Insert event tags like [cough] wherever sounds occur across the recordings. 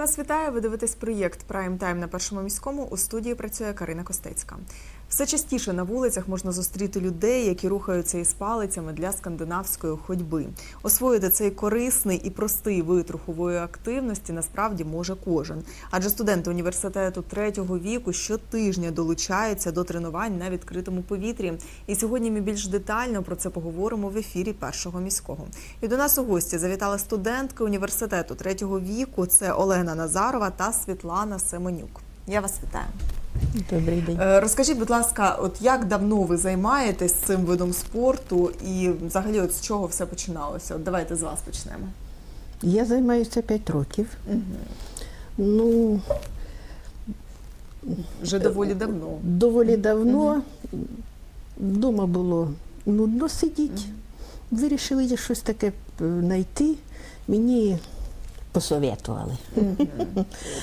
Вас вітаю. Ви дивитесь проєкт Прайм Тайм на першому міському. У студії працює Карина Костецька. Все частіше на вулицях можна зустріти людей, які рухаються із палицями для скандинавської ходьби. Освоїти цей корисний і простий вид рухової активності насправді може кожен. Адже студенти університету третього віку щотижня долучаються до тренувань на відкритому повітрі. І сьогодні ми більш детально про це поговоримо в ефірі першого міського. І до нас у гості завітали студентки університету третього віку. Це Олена Назарова та Світлана Семенюк. Я вас вітаю. Добрий день. Е, Розкажіть, будь ласка, от як давно ви займаєтесь цим видом спорту, і взагалі, от з чого все починалося? От давайте з вас почнемо. Я займаюся 5 років. Ну, Вже доволі давно. доволі давно вдома було нудно сидіти. Вирішили я щось таке е, знайти. Мені посоветували.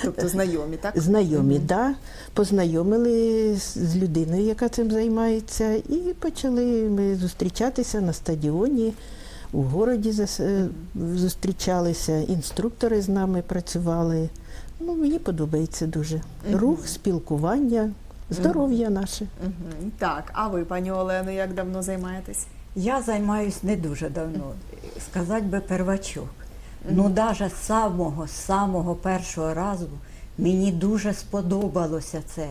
Тобто знайомі, так? Знайомі, да, познайомили з людиною, яка цим займається, і почали ми зустрічатися на стадіоні. У городі е, зустрічалися, інструктори з нами працювали. Ну, мені подобається дуже. Рух, спілкування, здоров'я наше. Так, а ви, пані Олено, як давно займаєтесь? Я займаюсь не дуже давно, сказати би первачок. Ну, навіть з самого, самого першого разу мені дуже сподобалося це.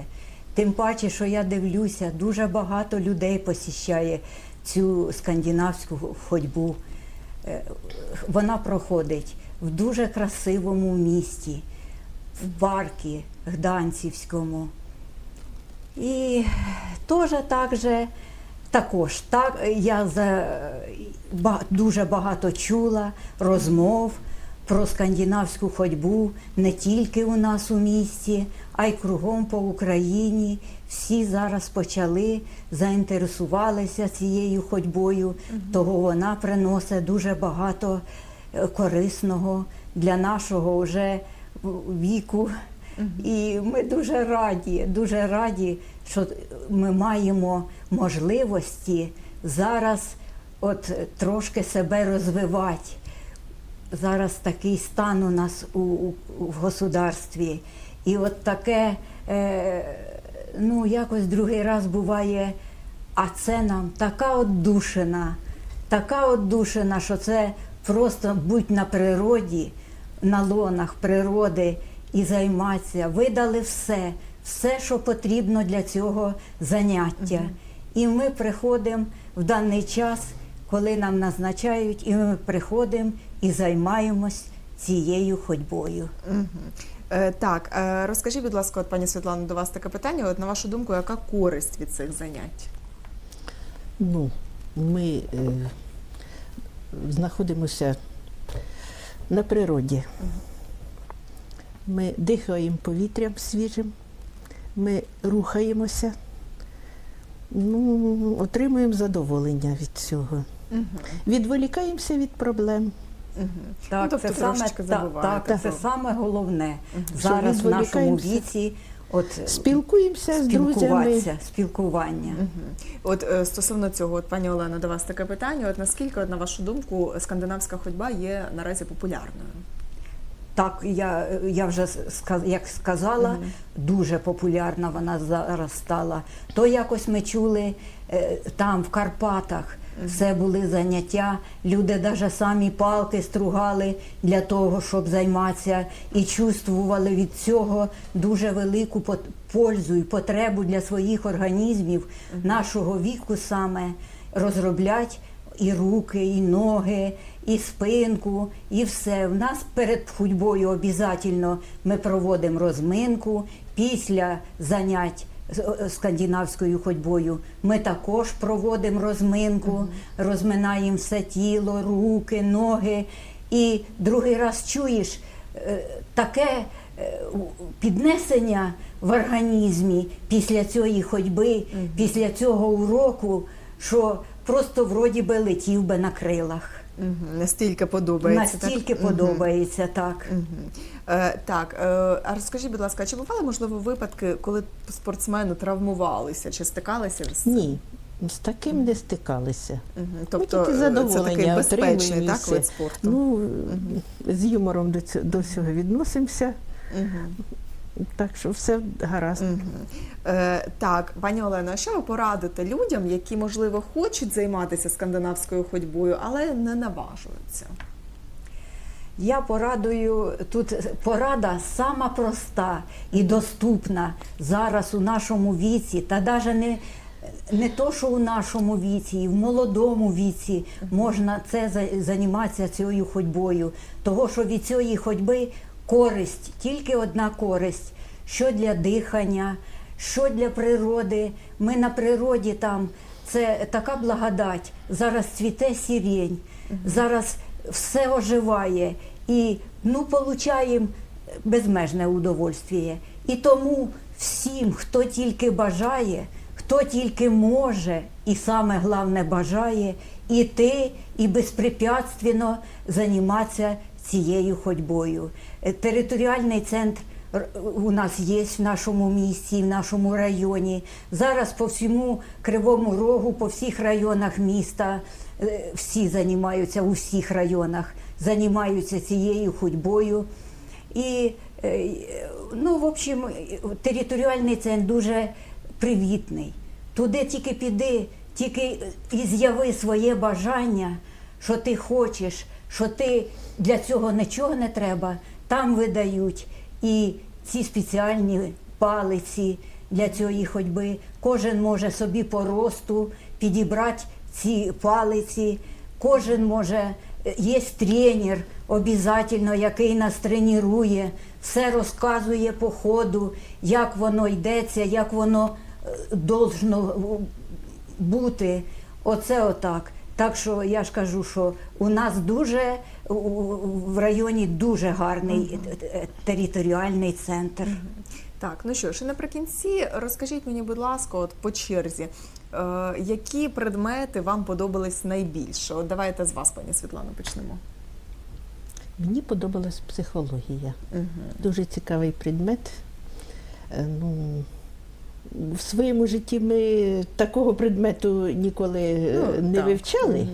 Тим паче, що я дивлюся, дуже багато людей посіщає цю скандинавську ходьбу. Е, Вона проходить в дуже красивому місті, в парку Гданцівському. І теж так же, також так, я за, дуже багато чула розмов про скандинавську ходьбу не тільки у нас у місті, а й кругом по Україні. Всі зараз почали, заінтересувалися цією ходьбою, того вона приносить дуже багато е, корисного для нашого вже віку. І ми дуже раді, дуже раді, що ми маємо можливості зараз от трошки себе розвивати. Зараз такий стан у нас у, у, в государстві. І от таке, е, ну, якось другий раз буває, а це нам така отдушина, така отдушина, що це просто будь на природі, на лонах природи і займатися. Видали все, все, що потрібно для цього заняття. І ми приходимо в даний час, коли нам назначають, і ми приходимо і займаємось цією ходьбою. Е, так, е, розкажіть, будь ласка, от пані Світлано, до вас таке питання. От на вашу думку, яка користь від цих занять? Ну, ми е, знаходимося на природі. Ми дихаємо повітрям свіжим, ми рухаємося, ну, отримуємо задоволення від цього. Відволікаємося від проблем. Мгм. Так, Ну, тобто це саме, та- забуваєте так, це саме головне Що зараз в нашому віці. От Спілкуємося з друзями. спілкування. Мгм. От е, стосовно цього, от пані Олено, до вас таке питання. От наскільки, от, на вашу думку, скандинавська ходьба є наразі популярною? Так, я, я вже як сказала, дуже популярна вона зараз стала. То якось ми чули е, там, в Карпатах, все були заняття. Люди навіть самі палки стругали для того, щоб займатися, і чувствували від цього дуже велику пользу і потребу для своїх організмів нашого віку саме розроблять і руки, і ноги, і спинку, і все. В нас перед ходьбою обов'язково ми проводимо розминку. Після занять скандинавською ходьбою ми також проводимо розминку, розминаємо все тіло, руки, ноги. І другий раз чуєш е, таке е, піднесення в організмі після цієї ходьби, після цього уроку, що просто вроді би летів би на крилах. Мгм. Настільки подобається. Настільки так? Подобається так. Мгм. Е, так, е, а розкажіть, будь ласка, чи бували можливо випадки, коли спортсмени травмувалися чи стикалися з цим? Ні, з таким не стикалися. Ми Тобто тільки е, задоволення це такий безпечний так, вид спорту. Ну, з юмором до цього, до всього відносимося. Так що все гаразд. Е, так, пані Олено, а що ви порадите людям, які, можливо, хочуть займатися скандинавською ходьбою, але не наважуються? Я порадую тут порада сама проста і доступна зараз у нашому віці, та навіть не, не то, що у нашому віці, і в молодому віці можна це займатися цією ходьбою. Того, що від цієї ходьби користь, тільки одна користь, що для дихання, що для природи. Ми на природі там це така благодать. Зараз цвіте сірень, зараз все оживає і ну, получаємо безмежне удовольствие. І тому всім, хто тільки бажає, хто тільки може, і саме головне бажає, іти і безпрепятственно займатися цією ходьбою. Е, Територіальний центр у нас є в нашому місті, в нашому районі. Зараз по всьому Кривому Рогу, по всіх районах міста е, всі займаються у всіх районах, займаються цією ходьбою. І е, ну, в общем, територіальний центр дуже привітний. Туди тільки піди, тільки і з'яви своє бажання, що ти хочеш, що ти для цього нічого не треба. Там видають і ці спеціальні палиці для цієї ходьби. Кожен може собі по росту підібрати ці палиці. Кожен може, є тренер обов'язково, який нас тренує, все розказує по ходу, як воно йдеться, як воно е, должно бути. Оце отак. Так що я ж кажу, що у нас дуже в районі дуже гарний територіальний центр. Так, ну що ж, і наприкінці розкажіть мені, будь ласка, от по черзі, е, які предмети вам подобались найбільше? От давайте з вас, пані Світлано, почнемо. Мені подобалась психологія. Дуже цікавий предмет. Е, Ну, в своєму житті ми такого предмету ніколи е, Ну, не так. вивчали,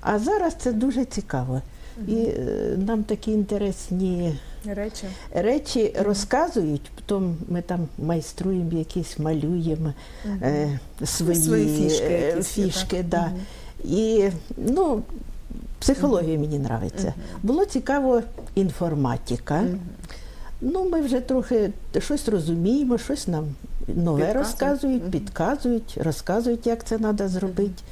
а зараз це дуже цікаво. І е, нам такі інтересні Речі. речі розказують, потім ми там майструємо якісь, малюємо е, свої, Свої фішки е, якісь фішки да. І ну, психологія мені подобається. Було цікаво інформатика. Ну, ми вже трохи щось розуміємо, щось нам нове Підказують. розказують, підказують, розказують, як це треба зробити.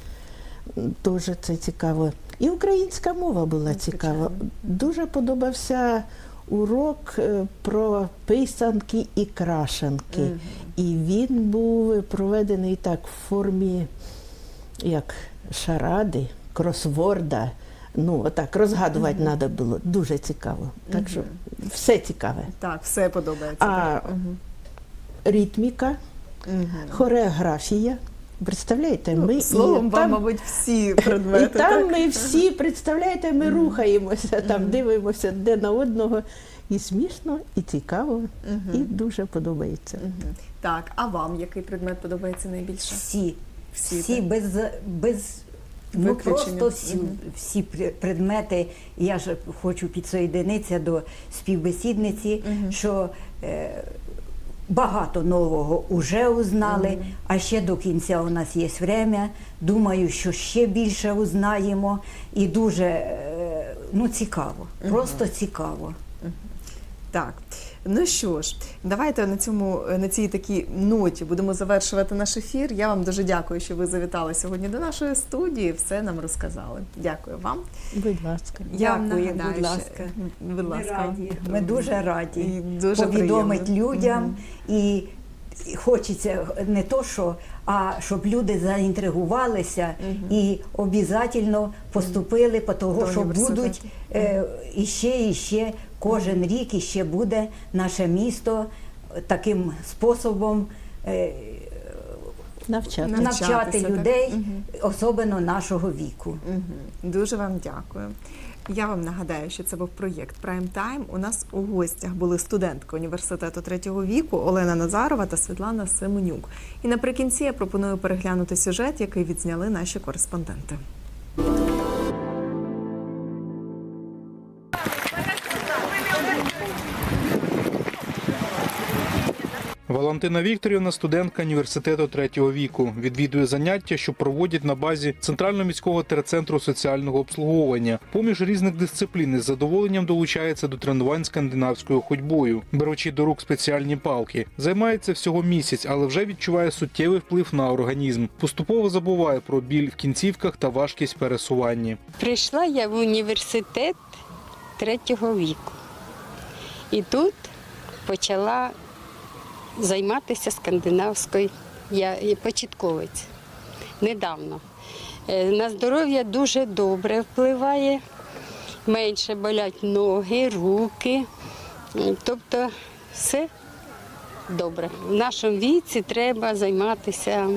Дуже це цікаво. І українська мова була Ну, цікава. Дуже подобався урок е, про писанки і крашенки. І він був проведений так в формі як шаради, кросворда. Ну, отак, розгадувати треба було. Дуже цікаво. Так що все цікаве. Так, все подобається. А так. Ритміка, хореографія. Представляєте, Ну, ми Словом, і вам, мабуть, всі [laughs] і предмети. там так? ми всі, представляєте, ми рухаємося, там дивимося де на одного. І смішно, і цікаво, і дуже подобається. Мгм. Так, а вам який предмет подобається найбільше? Всі, Всі, всі, без, без ну, просто всі, Мгм. всі предмети. Я ж хочу підсоєдинитися до співбесідниці, що е, багато нового вже узнали, а ще до кінця у нас є время. Думаю, що ще більше узнаємо. І дуже е, ну, цікаво, просто цікаво. Так. Ну що ж, давайте на цьому на цій такій ноті будемо завершувати наш ефір. Я вам дуже дякую, що ви завітали сьогодні до нашої студії. Все нам розказали. Дякую вам. Будь ласка. Я вам Дякую, нагадаю, будь що- ласка. будь ласка. Ми раді. Ми дуже раді І дуже повідомити приємно. людям. І і хочеться не то, що, а щоб люди заінтригувалися і обов'язково поступили, по того, До що будуть е, іще і ще кожен рік іще буде наше місто таким способом. Е, Навчати. Навчати людей, Мгм. особливо нашого віку. Мгм. Дуже вам дякую. Я вам нагадаю, що це був проєкт Prime Time. У нас у гостях були студентки університету третього віку Олена Назарова та Світлана Семенюк. І наприкінці я пропоную переглянути сюжет, який відзняли наші кореспонденти. Валентина Вікторівна, студентка університету третього віку, відвідує заняття, що проводять на базі центрального міського терцентру соціального обслуговування. Поміж різних дисциплін із задоволенням долучається до тренувань скандинавською ходьбою, беручи до рук спеціальні палки. Займається всього місяць, але вже відчуває суттєвий вплив на організм. Поступово забуває про біль в кінцівках та важкість пересування. Прийшла я в університет третього віку. І тут почала займатися скандинавською. Я початковець недавно. Е, На здоров'я дуже добре впливає. Менше болять ноги, руки. Тобто все добре. В нашому віці треба займатися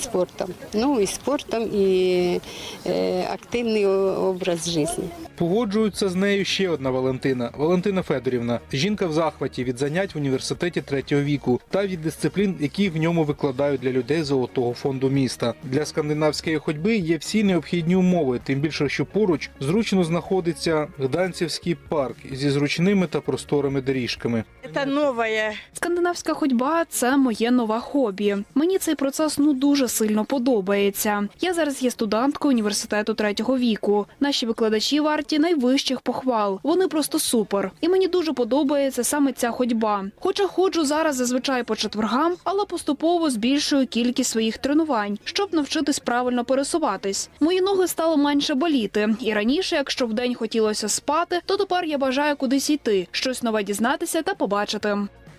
спортом. Ну і спортом, і е, активний образ життя. Погоджується з нею ще одна Валентина Валентина Федорівна. Жінка в захваті від занять в університеті третього віку та від дисциплін, які в ньому викладають для людей золотого фонду міста. Для скандинавської ходьби є всі необхідні умови, тим більше, що поруч зручно знаходиться Гданцівський парк зі зручними та просторими доріжками. Это новое. Скандинавська ходьба це моє нове хобі. Мені цей процес ну дуже сильно подобається. Я зараз є студенткою університету третього віку. Наші викладачі варті найвищих похвал. Вони просто супер. І мені дуже подобається саме ця ходьба. Хоча ходжу зараз зазвичай по четвергам, але поступово збільшую кількість своїх тренувань, щоб навчитись правильно пересуватись. Мої ноги стали менше боліти. І раніше, якщо вдень хотілося спати, то тепер я бажаю кудись йти, щось нове дізнатися та побачити.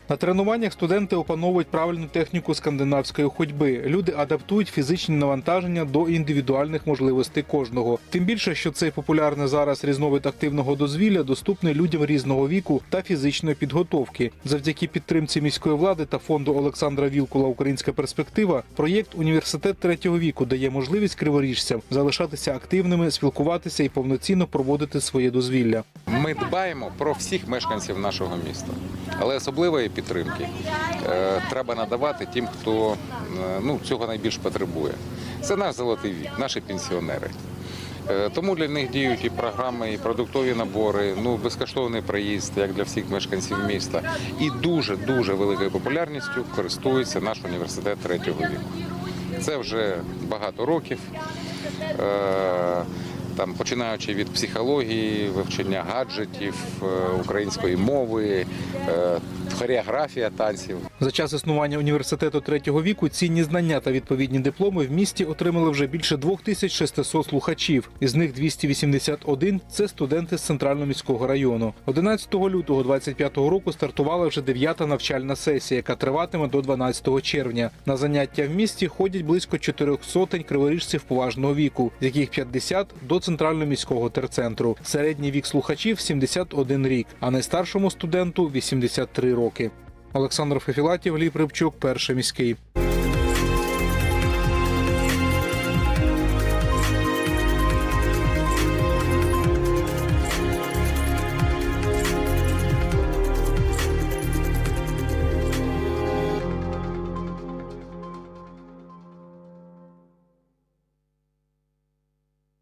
На тренуваннях студенти опановують правильну техніку скандинавської ходьби. Люди адаптують фізичні навантаження до індивідуальних можливостей кожного. Тим більше, що цей популярний зараз різновид активного дозвілля доступний людям різного віку та фізичної підготовки. Завдяки підтримці міської влади та фонду Олександра Вілкула Українська перспектива. Проєкт Університет третього віку дає можливість криворіжцям залишатися активними, спілкуватися і повноцінно проводити своє дозвілля. Ми дбаємо про всіх мешканців нашого міста, але особливої підтримки е, треба надавати тим, хто е, ну, цього найбільш потребує. Це наш золотий вік, наші пенсіонери. Е, Тому для них діють і програми, і продуктові набори, ну безкоштовний проїзд, як для всіх мешканців міста. І дуже дуже великою популярністю користується наш університет третього віку. Це вже багато років. Там, починаючи від психології, вивчення гаджетів, української мови, хореографія танців. За час існування університету третього віку цінні знання та відповідні дипломи в місті отримали вже більше 2600 слухачів. Із них 281 – це студенти з центрального міського району. 11 лютого 25 року стартувала вже дев'ята навчальна сесія, яка триватиме до 12 червня. На заняття в місті ходять близько чотирьох сотень криворіжців поважного віку, з яких 50 – до центрального міського терцентру. Середній вік слухачів 71 рік, а найстаршому студенту 83 роки. Олександр Фефілатів, Гліб Рибчук, перший міський.